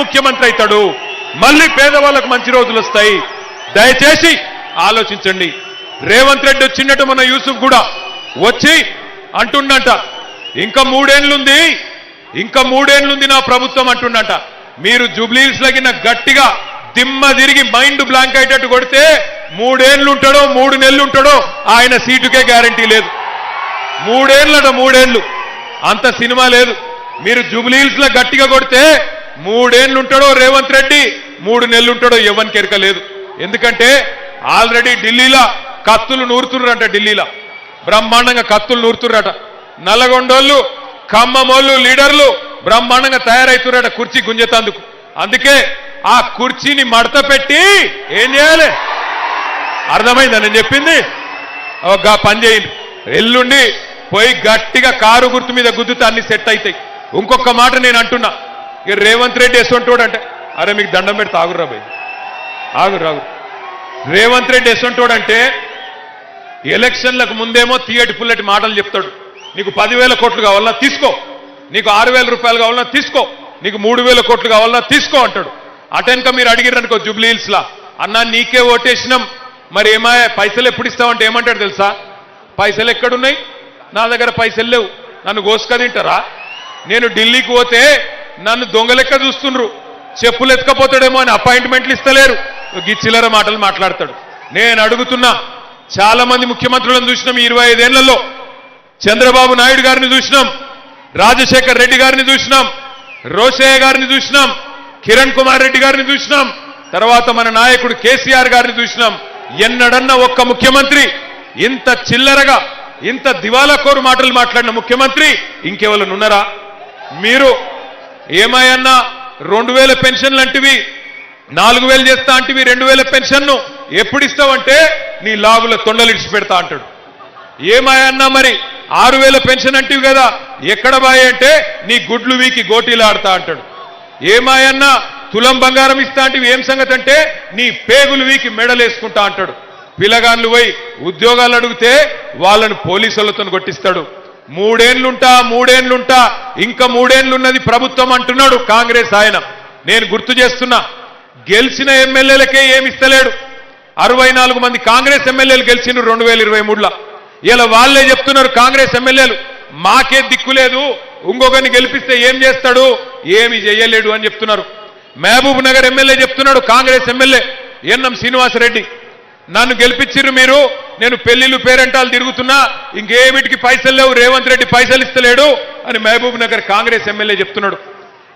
ముఖ్యమంత్రి అవుతాడు. మళ్ళీ పేదవాళ్ళకు మంచి రోజులు వస్తాయి. దయచేసి ఆలోచించండి. రేవంత్ రెడ్డి వచ్చినట్టు మన యూసుఫ్ కూడా వచ్చి అంటుండంట ఇంకా మూడేండ్లుంది? ఇంకా మూడేండ్లుంది నా ప్రభుత్వం అంటుండంట. మీరు జూబ్లీస్ లగిన గట్టిగా దిమ్మ తిరిగి మైండ్ బ్లాంక్ అయ్యేటట్టు కొడితే మూడేళ్ళు ఉంటాడో మూడు నెలలు ఉంటాడో ఆయన సీటుకే గ్యారంటీ లేదు. మూడేళ్ళట మూడేళ్ళు అంత సినిమా లేదు. మీరు జూబ్లీహిల్స్లో గట్టిగా కొడితే మూడేళ్ళుంటాడో రేవంత్ రెడ్డి మూడు నెలలుంటాడో ఎవరికి ఎరక లేదు. ఎందుకంటే ఆల్రెడీ ఢిల్లీలో కత్తులు నూరుతున్నారంట ఢిల్లీలో. బ్రహ్మాండంగా కత్తులు నూరుతున్నారట నల్లగొండోళ్ళు ఖమ్మమోళ్ళు లీడర్లు బ్రహ్మాండంగా తయారవుతున్నారట కుర్చీ గుంజేతందుకు. అందుకే ఆ కుర్చీని మడత పెట్టి ఏం చేయాలి? అర్థమైందా నేను చెప్పింది? ఒక పని చేయండి. ఎల్లుండి పోయి గట్టిగా కారు గుర్తు మీద గుద్దుతా అన్ని సెట్ అవుతాయి ఇంకొక మాట నేను అంటున్నా. ఇక రేవంత్ రెడ్డి ఎసొంటోడు అంటే అరే మీకు దండం పెడితే ఆగుర్రా భయ్. ఆగురు ఆగురు రేవంత్ రెడ్డి ఎసొంటోడు అంటే ఎలక్షన్లకు ముందేమో తీయటి పుల్లటి మాటలు చెప్తాడు. నీకు పదివేల కోట్లు కావాలన్నా తీసుకో. నీకు ఆరు వేల రూపాయలు కావాలన్నా తీసుకో. నీకు మూడు వేల కోట్లు కావాలన్నా తీసుకో అంటాడు. అటెన్క మీరు అడిగిరనుకో జూబ్లీహిల్స్ లా అన్నా నీకే ఓటేసినాం. మరి ఏమా పైసలు ఎప్పుడు ఇస్తామంటే ఏమంటాడు తెలుసా? పైసలు ఎక్కడున్నాయి? నా దగ్గర పైసలు లేవు. నన్ను గోసుక తింటారా? నేను ఢిల్లీకి పోతే నన్ను దొంగలెక్క చూస్తుండ్రు. చెప్పులు ఎత్తుకపోతాడేమో అని అపాయింట్మెంట్లు ఇస్తలేరు. చిల్లర మాటలు మాట్లాడతాడు. నేను అడుగుతున్నా చాలా మంది ముఖ్యమంత్రులను చూసినాం ఈ ఇరవై ఐదేళ్ళలో చంద్రబాబు నాయుడు గారిని చూసినాం. రాజశేఖర్ రెడ్డి గారిని చూసినాం. రోషయ్య గారిని చూసినాం. కిరణ్ కుమార్ రెడ్డి గారిని చూసినాం. తర్వాత మన నాయకుడు కేసీఆర్ గారిని చూసినాం. ఎన్నడన్న ఒక్క ముఖ్యమంత్రి ఇంత చిల్లరగా ఇంత దివాలా కోరు మాటలు మాట్లాడిన ముఖ్యమంత్రి ఇంకెవరు ఉన్నారా? మీరు ఏమాయన్నా రెండు వేల పెన్షన్లు అంటివి నాలుగు వేలు చేస్తా అంటివి రెండు వేల పెన్షన్ను ఎప్పుడు ఇస్తావంటే నీ లాగుల తొండలిడిచి పెడతా అంటాడు. ఏమాయన్నా మరి? ఆరు వేల పెన్షన్ అంటివి కదా ఎక్కడ బాయ్ అంటే నీ గుడ్లు వీకి గోటీలు ఆడతా అంటాడు. ఏమాయన్నా తులం బంగారం ఇస్తా అంటే ఏం సంగతి అంటే నీ పేగులు వీకి మెడలేసుకుంటా అంటాడు. పిల్లగాన్లు పోయి ఉద్యోగాలు అడిగితే వాళ్ళను పోలీసులతో కొట్టిస్తాడు. మూడేళ్ళుంటా మూడేళ్ళుంటా ఇంకా మూడేళ్ళున్నది ప్రభుత్వం అంటున్నాడు కాంగ్రెస్ ఆయన. నేను గుర్తు చేస్తున్నా గెలిచిన ఎమ్మెల్యేలకే ఏమిస్తలేడు. అరవై నాలుగు మంది కాంగ్రెస్ ఎమ్మెల్యేలు గెలిచిండ్రు రెండు వేల ఇరవై మూడులో. ఇలా వాళ్ళే చెప్తున్నారు కాంగ్రెస్ ఎమ్మెల్యేలు మాకే దిక్కులేదు ఇంకొకరిని గెలిపిస్తే ఏం చేస్తాడు? ఏమి చేయలేడు అని చెప్తున్నారు. మహబూబ్ నగర్ ఎమ్మెల్యే చెప్తున్నాడు కాంగ్రెస్ ఎమ్మెల్యే ఎన్ఎం శ్రీనివాసరెడ్డి. నన్ను గెలిపించిర్రు మీరు. నేను పెళ్ళిళ్ళు పేరెంటాలు తిరుగుతున్నా. ఇంకేమిటికి పైసలు లేవు. రేవంత్ రెడ్డి పైసలు ఇస్తలేడు అని మహబూబ్ నగర్ కాంగ్రెస్ ఎమ్మెల్యే చెప్తున్నాడు.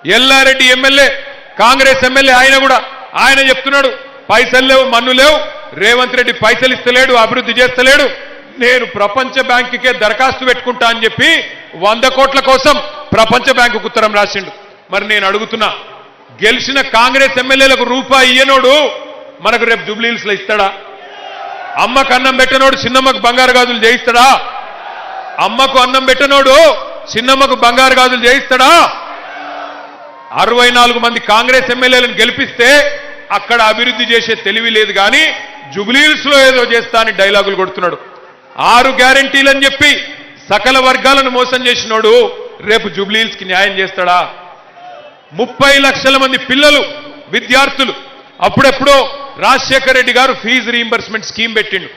ఎల్లారెడ్డి ఎమ్మెల్యే కాంగ్రెస్ ఎమ్మెల్యే ఆయన కూడా ఆయన చెప్తున్నాడు. పైసలు లేవు మన్ను లేవు. రేవంత్ రెడ్డి పైసలు ఇస్తలేడు అభివృద్ధి చేస్తలేడు. నేను ప్రపంచ బ్యాంకుకే దరఖాస్తు పెట్టుకుంటా అని చెప్పి వంద కోట్ల కోసం ప్రపంచ బ్యాంకు ఉత్తరం రాసిండు. మరి నేను అడుగుతున్నా గెలిచిన కాంగ్రెస్ ఎమ్మెల్యేలకు రూపాయి ఇయ్యనోడు మనకు రేపు జూబ్లీహిల్స్లో ఇస్తాడా? అమ్మకు అన్నం పెట్టనోడు చిన్నమ్మకు బంగారు గాజులు చేయిస్తాడా? అమ్మకు అన్నం పెట్టనోడు చిన్నమ్మకు బంగారు గాజులు చేయిస్తాడా? అరవై నాలుగు మంది కాంగ్రెస్ ఎమ్మెల్యేలను గెలిపిస్తే అక్కడ అభివృద్ధి చేసే తెలివి లేదు కానీ జుబ్లీల్స్లో ఏదో చేస్తా అని డైలాగులు కొడుతున్నాడు. ఆరు గ్యారంటీలని చెప్పి సకల వర్గాలను మోసం చేసినోడు రేపు జుబ్లీల్స్కి న్యాయం చేస్తాడా? ముప్పై లక్షల మంది పిల్లలు విద్యార్థులు అప్పుడెప్పుడో రాజశేఖర రెడ్డి గారు ఫీజు రీంబర్స్మెంట్ స్కీమ్ పెట్టిండు.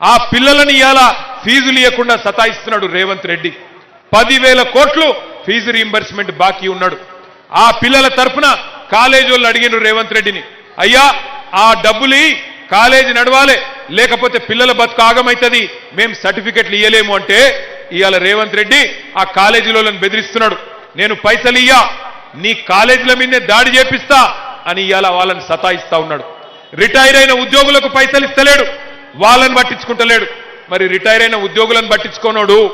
ఆ పిల్లలని ఇలా ఫీజులు ఇవ్వకుండా సతాయిస్తున్నాడు రేవంత్ రెడ్డి. పదివేల కోట్లు ఫీజు రీంబర్స్మెంట్ బాకీ ఉన్నాడు. ఆ పిల్లల తరఫున కాలేజీ వాళ్ళు అడిగిన రేవంత్ రెడ్డిని. అయ్యా ఆ డబ్బులు కాలేజీ నడవాలి లేకపోతే పిల్లల బతుకు ఆగమవుతుంది మేం సర్టిఫికెట్లు ఇయ్యలేము అంటే ఇవాళ రేవంత్ రెడ్డి ఆ కాలేజీలోలను బెదిరిస్తున్నాడు. నేను పైసలు ఇయ్యా నీ కాలేజీల మీదే దాడి చేపిస్తా అని ఇవాళ వాళ్ళని సతాయిస్తా ఉన్నాడు. రిటైర్ అయిన ఉద్యోగులకు పైసలు ఇస్తలేడు. వాళ్ళని పట్టించుకుంటలేడు. మరి రిటైర్ అయిన ఉద్యోగులను పట్టించుకోనోడు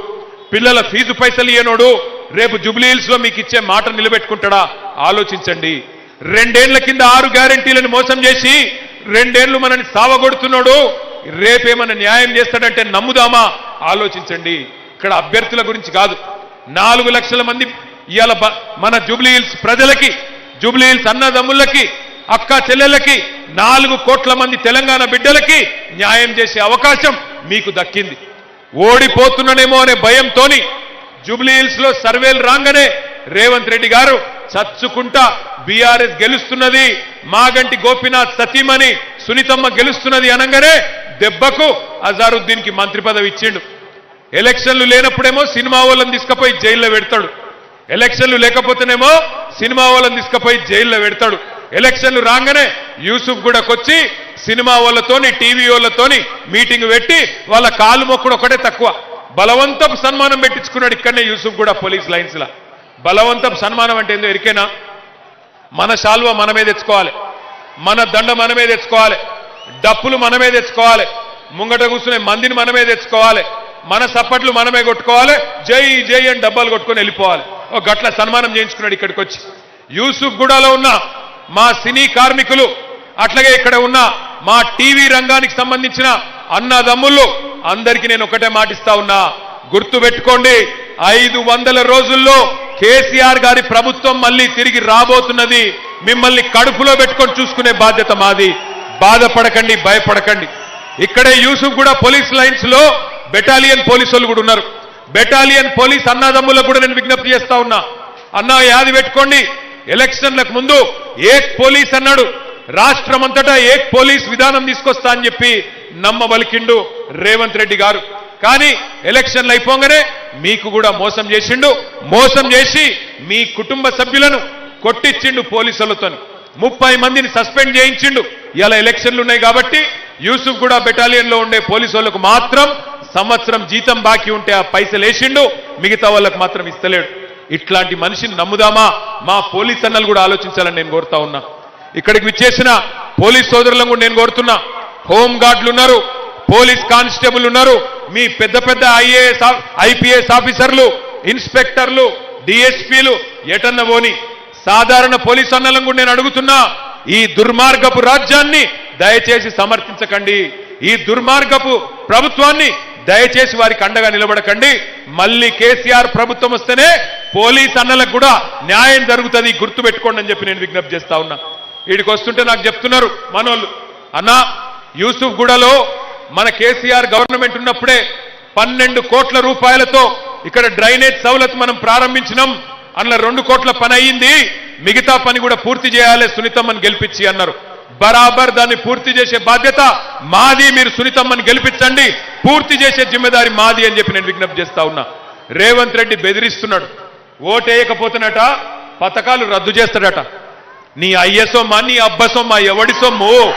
పిల్లల ఫీజు పైసలు ఇయ్యనోడు రేపు జుబ్లీహిల్స్లో మీకు ఇచ్చే మాట నిలబెట్టుకుంటాడా? ఆలోచించండి. రెండేళ్ళ కింద ఆరు గ్యారంటీలను మోసం చేసి రెండేళ్ళు మనని సావగొడుతున్నాడు. రేపేమన్నా న్యాయం చేస్తాడంటే నమ్ముదామా? ఆలోచించండి. ఇక్కడ అభ్యర్థుల గురించి కాదు. నాలుగు లక్షల మంది ఇవాళ బ- మన జూబ్లీహిల్స్ ప్రజలకి జూబ్లీహిల్స్ అన్నదమ్ముళ్ళకి అక్క చెల్లెళ్ళకి నాలుగు కోట్ల మంది తెలంగాణ బిడ్డలకి న్యాయం చేసే అవకాశం మీకు దక్కింది. ఓడిపోతున్నానేమో అనే భయంతోని జూబ్లీహిల్స్లో సర్వేలు రాగానే రేవంత్ రెడ్డి గారు చచ్చుకుంటా బీఆర్ఎస్ గెలుస్తున్నది మాగంటి గోపినాథ్ సతీమణి సునీతమ్మ గెలుస్తున్నది అనగానే దెబ్బకు అజారుద్దీన్కి మంత్రి పదవి ఇచ్చిండు. ఎలక్షన్లు లేనప్పుడేమో సినిమా వాళ్ళని తీసుకుపోయి జైల్లో పెడతాడు. ఎలక్షన్లు లేకపోతేనేమో సినిమా వాళ్ళని తీసుకుపోయి జైల్లో పెడతాడు. ఎలక్షన్లు రాగానే యూసుఫ్ గూడకొచ్చి సినిమా వాళ్ళతోని టీవీ వాళ్ళతోని మీటింగ్ పెట్టి వాళ్ళ కాలు మొక్కుడు ఒకటే తక్కువ. బలవంతపు సన్మానం పెట్టించుకున్నాడు ఇక్కడనే యూసుఫ్ కూడా పోలీస్ లైన్స్ లా. బలవంతపు సన్మానం అంటే ఏందో ఎరికేనా? మన శాల్వ మనమే తెచ్చుకోవాలి. మన దండ మనమే తెచ్చుకోవాలి. డప్పులు మనమే తెచ్చుకోవాలి. ముంగట కూర్చునే మందిని మనమే తెచ్చుకోవాలి. మన సప్పట్లు మనమే కొట్టుకోవాలి. జై జై అని డబ్బాలు కొట్టుకొని వెళ్ళిపోవాలి. ఒక గట్ల సన్మానం చేయించుకున్నాడు ఇక్కడికి వచ్చి యూసుఫ్ గూడాలో ఉన్న మా సినీ కార్మికులు అట్లాగే ఇక్కడ ఉన్న మా టీవీ రంగానికి సంబంధించిన అన్నదమ్ముళ్ళు అందరికీ నేను ఒకటే మాటిస్తా ఉన్నా. గుర్తు పెట్టుకోండి ఐదు వందల రోజుల్లో కేసీఆర్ గారి ప్రభుత్వం మళ్ళీ తిరిగి రాబోతున్నది మిమ్మల్ని కడుపులో పెట్టుకొని చూసుకునే బాధ్యత మాది. బాధపడకండి భయపడకండి. ఇక్కడే యూసుఫ్ కూడా పోలీస్ లైన్స్లో బెటాలియన్ పోలీసు వాళ్ళు కూడా ఉన్నారు. బెటాలియన్ పోలీస్ అన్నదమ్ములకు కూడా నేను విజ్ఞప్తి చేస్తా ఉన్నా. అన్నా యాది పెట్టుకోండి. ఎలక్షన్లకు ముందు ఏక్ పోలీస్ అన్నాడు. రాష్ట్రమంతటా ఏక్ పోలీస్ విధానం తీసుకొస్తా అని చెప్పి నమ్మబలికిండు రేవంత్ రెడ్డి గారు. కానీ ఎలక్షన్లు అయిపోగానే మీకు కూడా మోసం చేసిండు. మోసం చేసి మీ కుటుంబ సభ్యులను కొట్టించిండు పోలీసులతో ముప్పై మందిని సస్పెండ్ చేయించిండు. ఇలా ఎలక్షన్లు ఉన్నాయి కాబట్టి యూసుఫ్ కూడా బెటాలియన్లో ఉండే పోలీసు వాళ్ళకు మాత్రం సంవత్సరం జీతం బాకీ ఉంటే ఆ పైసలు వేసిండు మిగతా వాళ్ళకు మాత్రం ఇస్తలేడు. ఇట్లాంటి మనిషిని నమ్ముదామా? మా పోలీస్ అన్నలు కూడా ఆలోచించాలని నేను కోరుతా ఉన్నా. ఇక్కడికి విచ్చేసిన పోలీస్ సోదరులను కూడా నేను కోరుతున్నా. హోం గార్డులు ఉన్నారు పోలీస్ కానిస్టేబుల్ ఉన్నారు మీ పెద్ద పెద్ద ఐఏఎస్ ఐపీఎస్ ఆఫీసర్లు ఇన్స్పెక్టర్లు డిఎస్పీలు ఎటన్న పోని సాధారణ పోలీస్ అన్నలను కూడా నేను అడుగుతున్నా. ఈ దుర్మార్గపు రాజ్యాన్ని దయచేసి సమర్థించకండి. ఈ దుర్మార్గపు ప్రభుత్వాన్ని దయచేసి వారికి అండగా నిలబడకండి. మళ్ళీ కేసీఆర్ ప్రభుత్వం వస్తేనే పోలీస్ అన్నలకు కూడా న్యాయం జరుగుతుంది గుర్తు పెట్టుకోండి అని చెప్పి నేను విజ్ఞప్తి చేస్తా ఉన్నా. వీడికి వస్తుంటే నాకు చెప్తున్నారు మనోళ్ళు అన్నా యూసుఫ్ గూడలో మన కేసీఆర్ గవర్నమెంట్ ఉన్నప్పుడే పన్నెండు కోట్ల రూపాయలతో ఇక్కడ డ్రైనేజ్ సౌలత్ మనం ప్రారంభించినాం అన్న రెండు కోట్ల పని అయ్యింది మిగతా పని కూడా పూర్తి చేయాలి సునీతమ్మని గెలిపించి అన్నారు. బరాబర్ దాన్ని పూర్తి చేసే బాధ్యత మాది మీరు సునీతమ్మని గెలిపించండి పూర్తి చేసే జిమ్మెదారి మాది అని చెప్పి నేను విజ్ఞప్తి చేస్తా ఉన్నా. రేవంత్ రెడ్డి బెదిరిస్తున్నాడు. ఓటేయకపోతున్నట పథకాలు రద్దు చేస్తాడట. నీ అయ్య సొమ్మ నీ అబ్బ సొమ్మ ఎవడి సొమ్ము?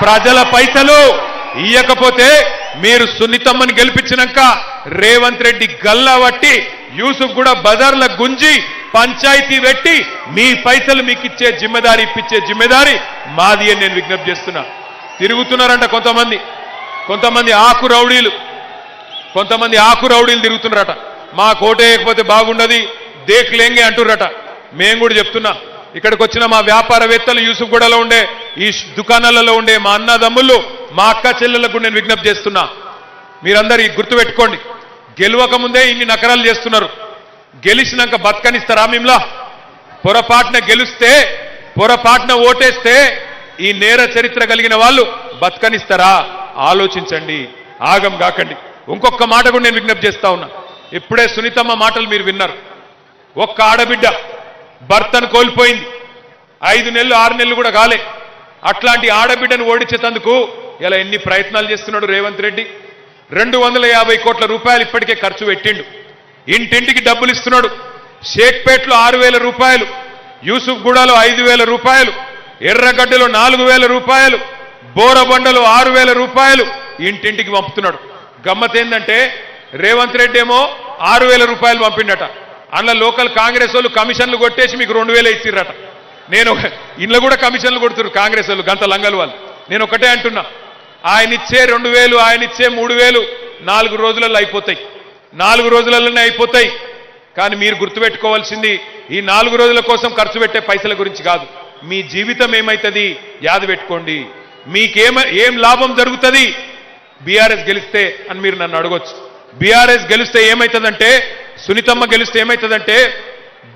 ప్రజల పైసలు ఇయ్యకపోతే మీరు సున్నితమ్మని గెలిపించినాక రేవంత్ రెడ్డి గల్లా పట్టి యూసుఫ్ కూడా బజార్ల గుంజి పంచాయతీ పెట్టి మీ పైసలు మీకు ఇచ్చే జిమ్మెదారి ఇప్పించే జిమ్మెదారి మాది అని నేను విజ్ఞప్తి చేస్తున్నా. తిరుగుతున్నారంట కొంతమంది. కొంతమంది ఆకు రౌడీలు. కొంతమంది ఆకు రౌడీలు తిరుగుతున్నారట. మా కోటేయకపోతే బాగుండదు. దేక్లేంగే అంటుర్రట. మేము కూడా చెప్తున్నా. ఇక్కడికి వచ్చిన మా వ్యాపారవేత్తలు యూసుఫ్ గూడలో ఉండే ఈ దుకాణాలలో ఉండే మా అన్నదమ్ముళ్ళు మా అక్క చెల్లెలకు నేను విజ్ఞప్తి చేస్తున్నా. మీరందరూ గుర్తు గుర్తుపెట్టుకోండి. గెలవక ముందే ఇన్ని నకరాలు చేస్తున్నారు. గెలిచినాక బతకనిస్తారా మిమ్లా? పొరపాటున గెలిస్తే పొరపాటున ఓటేస్తే ఈ నేర చరిత్ర కలిగిన వాళ్ళు బతకనిస్తారా? ఆలోచించండి. ఆగం కాకండి. ఇంకొక మాట కూడా నేను విజ్ఞప్తి చేస్తా ఉన్నా. ఇప్పుడే సునీతమ్మ మాటలు మీరు విన్నారు. ఒక్క ఆడబిడ్డ భర్తను కోల్పోయింది. ఐదు నెలలు ఆరు నెలలు కూడా కాలే. అట్లాంటి ఆడబిడ్డను ఓడించేటందుకు ఇలా ఎన్ని ప్రయత్నాలు చేస్తున్నాడు రేవంత్ రెడ్డి. రెండు వందల యాభై కోట్ల రూపాయలు ఇప్పటికే ఖర్చు పెట్టిండు. ఇంటింటికి డబ్బులు ఇస్తున్నాడు. షేక్పేట్లో ఆరు వేల రూపాయలు యూసుఫ్ గూడలో ఐదు వేల రూపాయలు ఎర్రగడ్డలో నాలుగు వేల రూపాయలు బోరబండలో ఆరు వేల రూపాయలు ఇంటింటికి పంపుతున్నాడు. గమ్మత్ ఏంటంటే రేవంత్ రెడ్డి ఏమో ఆరు వేల రూపాయలు పంపిండట. అందులో లోకల్ కాంగ్రెస్ వాళ్ళు కమిషన్లు కొట్టేసి మీకు రెండు వేలు ఇచ్చిర్రట. నేను ఒక- ఇంట్లో కూడా కమిషన్లు కొడుతున్నారు కాంగ్రెస్ వాళ్ళు గంత లంగలు వాళ్ళు. నేను ఒకటే అంటున్నా. ఆయన ఇచ్చే రెండు వేలు ఆయన ఇచ్చే మూడు వేలు నాలుగు రోజులలో అయిపోతాయి. నాలుగు రోజులలోనే అయిపోతాయి. కానీ మీరు గుర్తుపెట్టుకోవాల్సింది ఈ నాలుగు రోజుల కోసం ఖర్చు పెట్టే పైసల గురించి కాదు. మీ జీవితం ఏమవుతుంది యాద పెట్టుకోండి. మీకేమ ఏం లాభం జరుగుతుంది? బీఆర్ఎస్ గెలిస్తే అని మీరు నన్ను అడగొచ్చు. బీఆర్ఎస్ గెలిస్తే ఏమవుతుందంటే సునీతమ్మ గెలిస్తే ఏమవుతుందంటే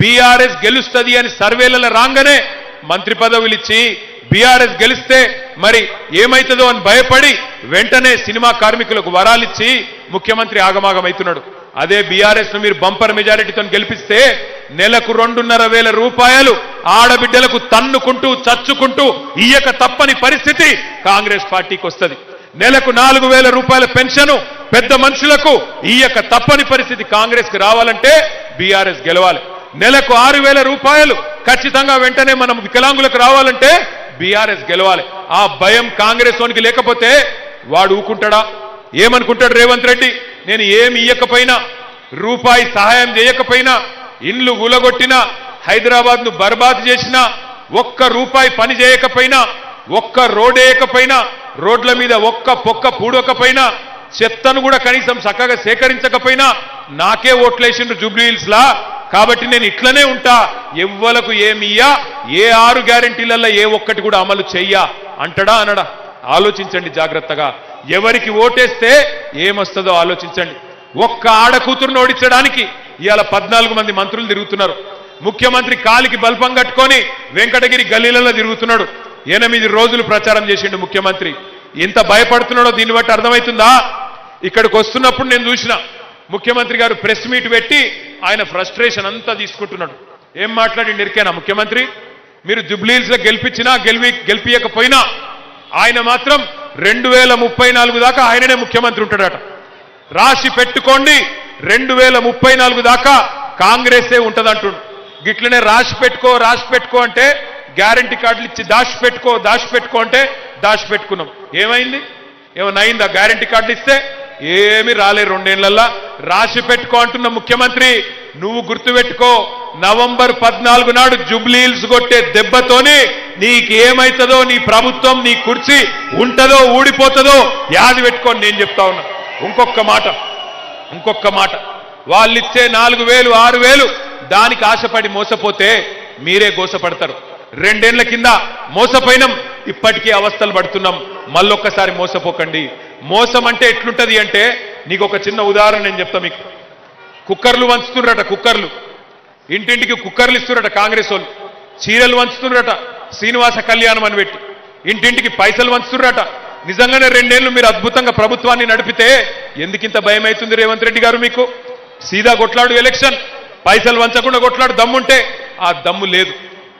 బీఆర్ఎస్ గెలుస్తుంది అని సర్వేలలో రాగానే మంత్రి పదవులు ఇచ్చి బీఆర్ఎస్ గెలిస్తే మరి ఏమవుతుందో అని భయపడి వెంటనే సినిమా కార్మికులకు వరాలిచ్చి ముఖ్యమంత్రి ఆగమాగమవుతున్నాడు అదే బీఆర్ఎస్ను మీరు బంపర్ మెజారిటీతో గెలిపిస్తే నెలకు రెండున్నర వేల రూపాయలు ఆడబిడ్డలకు తన్నుకుంటూ చచ్చుకుంటూ ఇయ్యక తప్పని పరిస్థితి కాంగ్రెస్ పార్టీకి వస్తుంది నెలకు నాలుగు వేల రూపాయల పెన్షను పెద్ద మనుషులకు ఇయ్యక తప్పని పరిస్థితి కాంగ్రెస్కి రావాలంటే బీఆర్ఎస్ గెలవాలి. నెలకు ఆరు వేల రూపాయలు ఖచ్చితంగా వెంటనే మనం వికలాంగులకు రావాలంటే బీఆర్ఎస్ గెలవాలి. ఆ భయం కాంగ్రెస్ వానికి లేకపోతే వాడు ఊకుంటాడా? ఏమనుకుంటాడు రేవంత్ రెడ్డి? నేను ఏమి ఇయ్యకపోయినా రూపాయి సహాయం చేయకపోయినా ఇండ్లు గులగొట్టినా హైదరాబాద్ను బర్బాద్ చేసినా ఒక్క రూపాయి పని చేయకపోయినా ఒక్క రోడ్ వేయకపోయినా రోడ్ల మీద ఒక్క పొక్క పూడకపోయినా చెత్తను కూడా కనీసం చక్కగా సేకరించకపోయినా నాకే ఓట్లేసిండ్రు జూబ్లీహిల్స్ లా కాబట్టి నేను ఇట్లనే ఉంటా. ఎవ్వలకు ఏమియ్యా ఏ ఆరు గ్యారెంటీలలో ఏ ఒక్కటి కూడా అమలు చెయ్యా? అంటడా అనడా? ఆలోచించండి జాగ్రత్తగా. ఎవరికి ఓటేస్తే ఏమొస్తుందో ఆలోచించండి. ఒక్క ఆడకూతురును ఓడించడానికి ఇవాళ పద్నాలుగు మంది మంత్రులు తిరుగుతున్నారు. ముఖ్యమంత్రి కాలికి బల్పం కట్టుకొని వెంకటగిరి గల్లీలలో తిరుగుతున్నాడు. ఎనిమిది రోజులు ప్రచారం చేసిండు ముఖ్యమంత్రి. ఎంత భయపడుతున్నాడో దీన్ని బట్టి అర్థమవుతుందా? ఇక్కడికి వస్తున్నప్పుడు నేను చూసిన ముఖ్యమంత్రి గారు ప్రెస్ మీట్ పెట్టి ఆయన ఫ్రస్ట్రేషన్ అంతా తీసుకుంటున్నాడు. ఏం మాట్లాడి నిరికేనా ముఖ్యమంత్రి? మీరు జుబ్లీల్స్లో గెలిపించినా గెలిపి గెలిపియకపోయినా ఆయన మాత్రం రెండు వేల ముప్పై నాలుగు దాకా ఆయననే ముఖ్యమంత్రి ఉంటాడట. రాసి పెట్టుకోండి రెండు వేల ముప్పై నాలుగు దాకా కాంగ్రెసే ఉంటుందంటుండు. గిట్లనే రాసి పెట్టుకో రాసి పెట్టుకో అంటే గ్యారంటీ కార్డులు ఇచ్చి దాచి పెట్టుకో దాచి పెట్టుకో అంటే దాచిపెట్టుకున్నాం. ఏమైంది? ఏమన్నా అయిందా? గ్యారంటీ కార్డులు ఇస్తే? ఏమి రాలే రెండేళ్ళల్లా. రాసి పెట్టుకో అంటున్న ముఖ్యమంత్రి నువ్వు గుర్తుపెట్టుకో నవంబర్ పద్నాలుగు నాడు జుబ్లీల్స్ కొట్టే దెబ్బతోని నీకేమైతుందో నీ ప్రభుత్వం నీ కుర్చీ ఉంటదో ఊడిపోతుందో యాది పెట్టుకొని నేను చెప్తా ఉన్నా. ఇంకొక మాట ఇంకొక మాట. వాళ్ళిచ్చే నాలుగు వేలు ఆరు వేలు దానికి ఆశపడి మోసపోతే మీరే గోసపడతారు. రెండేళ్ళ కింద మోసపోయినాం. ఇప్పటికీ అవస్థలు పడుతున్నాం. మళ్ళొక్కసారి మోసపోకండి. మోసం అంటే ఎట్లుంటది అంటే నీకు ఒక చిన్న ఉదాహరణ నేను చెప్తా మీకు. కుక్కర్లు వంచుతున్నారట కుక్కర్లు. ఇంటింటికి కుక్కర్లు ఇస్తున్నారట కాంగ్రెస్ వాళ్ళు. చీరలు వంచుతున్నారట శ్రీనివాస కళ్యాణం అని పెట్టి. ఇంటింటికి పైసలు వంచుతున్నారట. నిజంగానే రెండేళ్ళు మీరు అద్భుతంగా ప్రభుత్వాన్ని నడిపితే ఎందుకింత భయం అవుతుంది రేవంత్ రెడ్డి గారు మీకు? సీదా కొట్లాడు ఎలక్షన్. పైసలు వంచకుండా కొట్లాడు దమ్ముంటే ఆ దమ్ము లేదు.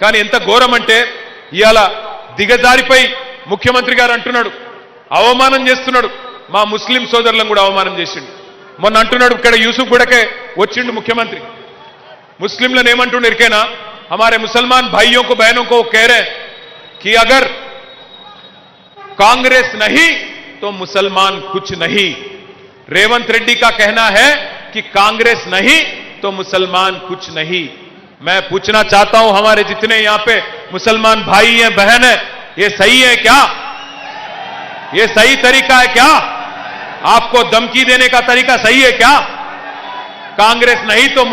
కానీ ఎంత ఘోరం అంటే ఇవాళ దిగజారిపై ముఖ్యమంత్రి గారు అంటున్నాడు అవమానం చేస్తున్నాడు మా ముస్లిం సోదరులను కూడా అవమానం చేసిండు మొన్న అంటున్నాడు ఇక్కడ యూసుఫ్ గుడకే వచ్చిండు ముఖ్యమంత్రి मुस्लिम ఏమంటుండే ఇరికేనా हमारे मुसलमान भाइयों को बहनों को कह रहे हैं कि अगर कांग्रेस नहीं तो मुसलमान कुछ नहीं रेवंत रेड्डी का कहना है कि कांग्रेस नहीं तो मुसलमान कुछ नहीं मैं पूछना चाहता हूं हमारे जितने यहां पे मुसलमान भाई हैं, बहन है, ये सही है क्या? ये सही तरीका है क्या? आपको धमकी देने का तरीका सही है क्या? कांग्रेस नहीं तो